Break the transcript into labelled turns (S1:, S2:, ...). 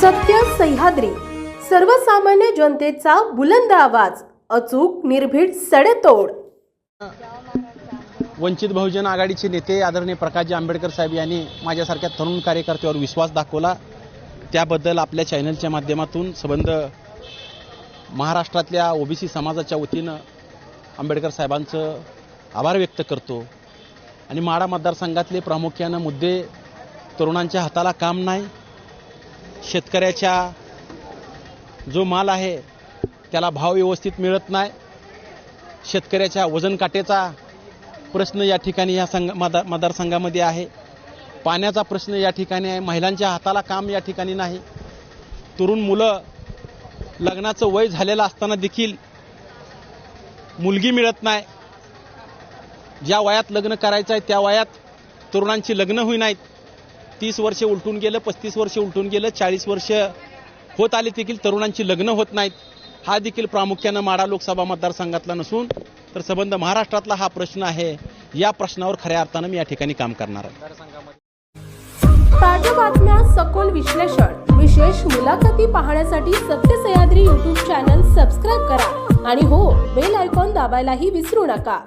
S1: सत्य सह्याद्री. सर्वसामान्य जनतेचा बुलंद आवाज अचूक निर्भीड सडेतोड.
S2: वंचित बहुजन आघाडीचे नेते आदरणीय प्रकाशजी आंबेडकर साहेब यांनी माझ्यासारख्या तरुण कार्यकर्त्यावर विश्वास दाखवला. त्याबद्दल आपल्या चॅनलच्या माध्यमातून संबंध महाराष्ट्रातल्या ओबीसी समाजाच्या वतीनं आंबेडकर साहेबांचं आभार व्यक्त करतो. आणि माडा मतदारसंघातले प्रामुख्यानं मुद्दे तरुणांच्या हाताला काम नाही शेतकऱ्याच्या जो माल आहे त्याला भाव व्यवस्थित मिळत नाही. शेतकऱ्याच्या वजन काटेचा प्रश्न या ठिकाणी या संघ मतदार मतदारसंघामध्ये आहे. पाण्याचा प्रश्न या ठिकाणी आहे. महिलांच्या हाताला काम या ठिकाणी नाही. तरुण मुलं लग्नाचं वय झालेलं असताना देखील मुलगी मिळत नाही. ज्या वयात लग्न करायचं आहे त्या वयात तरुणांची लग्न होई नाहीत. तीस वर्ष उलटून गेलं पस्तीस वर्ष उलटून गेलं चाळीस वर्ष होत आले देखील तरुणांची लग्न होत नाहीत हा देखील प्रामुख्यानं माडा लोकसभा मतदारसंघातला नसून तर संबंध महाराष्ट्रातला हा प्रश्न आहे. या प्रश्नावर खऱ्या अर्थानं मी या ठिकाणी काम करणार आहे.
S1: ताज्या बातम्या सखोल विश्लेषण विशेष मुलाखती पाहण्यासाठी सत्य सह्याद्री युट्यूब चॅनल सबस्क्राईब करा. आणि हो बेल आयकॉन दाबायलाही विसरू नका.